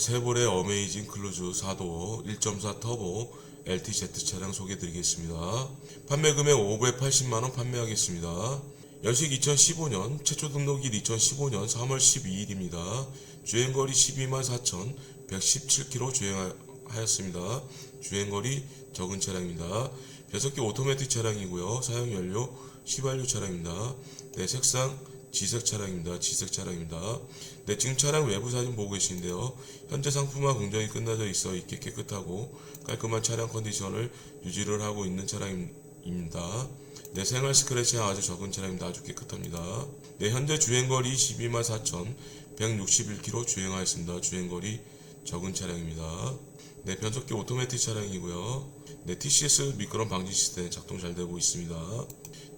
세볼의 어메이징 클루즈 4도 1.4 터보 LTZ 차량 소개드리겠습니다. 판매 금액 580만원 판매하겠습니다. 연식 2015년, 최초 등록일 2015년 3월 12일입니다. 주행거리 12만 4,117km 주행하였습니다. 주행거리 적은 차량입니다. 변속기 오토매틱 차량이고요. 사용 연료 휘발유 차량입니다. 네, 색상 지색 차량입니다. 지색 차량입니다. 네, 지금 차량 외부 사진 보고 계신데요. 현재 상품화 공정이 끝나져 있어 있게 깨끗하고 깔끔한 차량 컨디션을 유지를 하고 있는 차량입니다. 네, 생활 스크래치가 아주 적은 차량입니다. 아주 깨끗합니다. 네, 현재 주행거리 12만 4,161km 주행하였습니다. 주행거리 적은 차량입니다. 네, 변속기 오토매틱 차량이고요. 네, TCS 미끄럼 방지 시스템 작동 잘 되고 있습니다.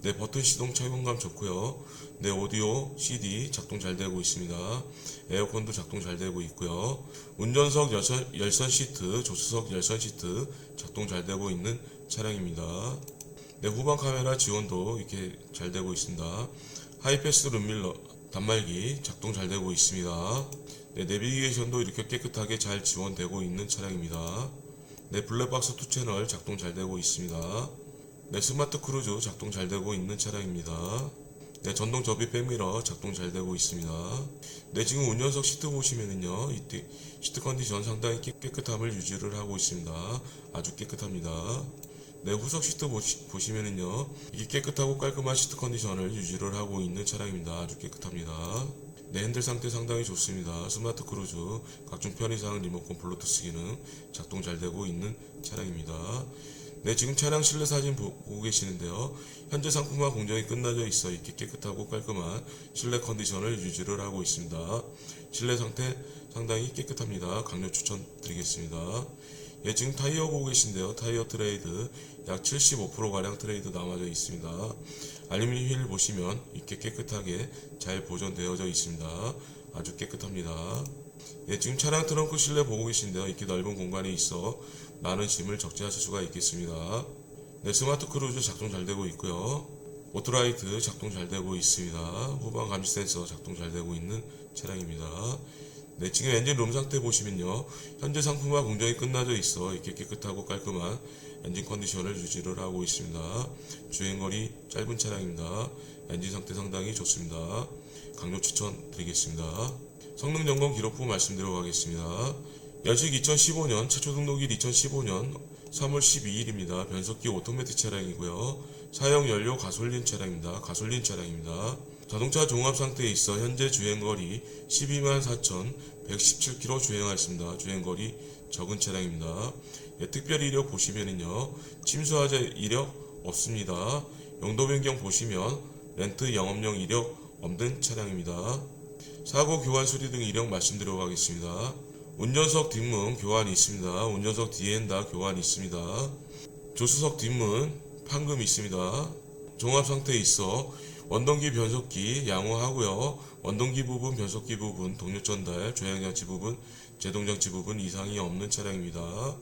네, 버튼 시동 착용감 좋고요. 네, 오디오, CD 작동 잘 되고 있습니다. 에어컨도 작동 잘 되고 있고요. 운전석 열선, 열선 시트, 조수석 열선 시트 작동 잘 되고 있는 차량입니다. 네, 후방 카메라 지원도 이렇게 잘 되고 있습니다. 하이패스 룸밀러 단말기 작동 잘 되고 있습니다. 네, 내비게이션도 이렇게 깨끗하게 잘 지원되고 있는 차량입니다. 네, 블랙박스 2 채널 작동 잘 되고 있습니다. 네, 스마트 크루즈 작동 잘 되고 있는 차량입니다. 네, 전동 접이 백미러 작동 잘 되고 있습니다. 네, 지금 운전석 시트 보시면은요, 이때 시트 컨디션 상당히 깨- 깨끗함을 유지를 하고 있습니다. 아주 깨끗합니다. 네, 후석 시트 보시, 보시면은요, 이게 깨끗하고 깔끔한 시트 컨디션을 유지를 하고 있는 차량입니다. 아주 깨끗합니다. 네, 핸들 상태 상당히 좋습니다. 스마트 크루즈, 각종 편의상 리모컨 블루투스 기능 작동 잘 되고 있는 차량입니다. 네, 지금 차량 실내 사진 보- 보고 계시는데요. 현재 상품화 공정이 끝나져 있어 이렇게 깨끗하고 깔끔한 실내 컨디션을 유지를 하고 있습니다. 실내 상태 상당히 깨끗합니다. 강력 추천드리겠습니다. 예, 지금 타이어 보고 계신데요. 타이어 트레이드 약 75%가량 트레이드 남아져 있습니다. 알루미늄 휠 보시면 이렇게 깨끗하게 잘 보존되어져 있습니다. 아주 깨끗합니다. 예, 지금 차량 트렁크 실내 보고 계신데요. 이렇게 넓은 공간이 있어 많은 짐을 적재하실 수가 있겠습니다. 네, 스마트 크루즈 작동 잘 되고 있고요. 오토라이트 작동 잘 되고 있습니다. 후방 감지 센서 작동 잘 되고 있는 차량입니다. 네, 지금 엔진 룸 상태 보시면요. 현재 상품화 공정이 끝나져 있어 이렇게 깨끗하고 깔끔한 엔진 컨디션을 유지를 하고 있습니다. 주행거리 짧은 차량입니다. 엔진 상태 상당히 좋습니다. 강력 추천드리겠습니다. 성능 점검 기록부 말씀드려 가겠습니다. 연식 2015년, 최초 등록일 2015년 3월 12일입니다. 변속기 오토매틱 차량이고요. 사용 연료 가솔린 차량입니다. 가솔린 차량입니다. 자동차 종합 상태에 있어 현재 주행거리 12만 4,117km 주행하였습니다. 주행거리 적은 차량입니다. 예, 특별 이력 보시면은요. 침수하자 이력 없습니다. 용도 변경 보시면 렌트 영업용 이력 없는 차량입니다. 사고 교환 수리 등 이력 말씀드려 가겠습니다. 운전석 뒷문 교환이 있습니다. 운전석 뒤엔 다 교환이 있습니다. 조수석 뒷문 판금 있습니다. 종합 상태에 있어 원동기 변속기 양호하고요. 원동기 부분, 변속기 부분, 동력 전달, 조향장치 부분, 제동장치 부분 이상이 없는 차량입니다.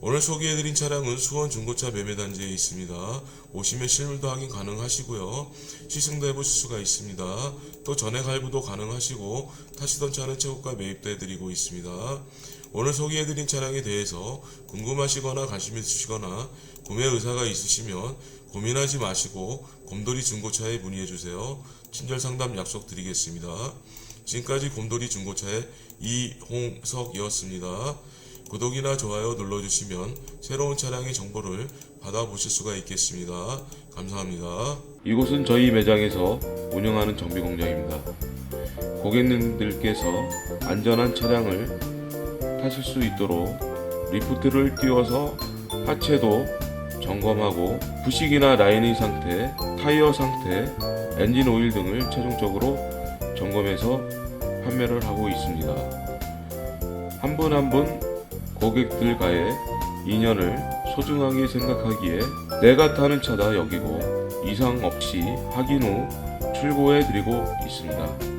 오늘 소개해드린 차량은 수원 중고차 매매단지에 있습니다. 오시면 실물도 확인 가능하시고요. 시승도 해보실 수가 있습니다. 또 전액 할부도 가능하시고 타시던 차는 최고가 매입돼드리고 있습니다. 오늘 소개해드린 차량에 대해서 궁금하시거나 관심 있으시거나 구매 의사가 있으시면 고민하지 마시고 곰돌이 중고차에 문의해주세요. 친절 상담 약속드리겠습니다. 지금까지 곰돌이 중고차의 이홍석이었습니다. 구독이나 좋아요 눌러주시면 새로운 차량의 정보를 받아보실 수가 있겠습니다. 감사합니다. 이곳은 저희 매장에서 운영하는 정비 공장입니다. 고객님들께서 안전한 차량을 타실 수 있도록 리프트를 띄워서 하체도 점검하고 부식이나 라이닝 상태, 타이어 상태, 엔진 오일 등을 최종적으로 점검해서 판매를 하고 있습니다. 한 분 한 분 고객들과의 인연을 소중하게 생각하기에 내가 타는 차다 여기고 이상 없이 확인 후 출고해 드리고 있습니다.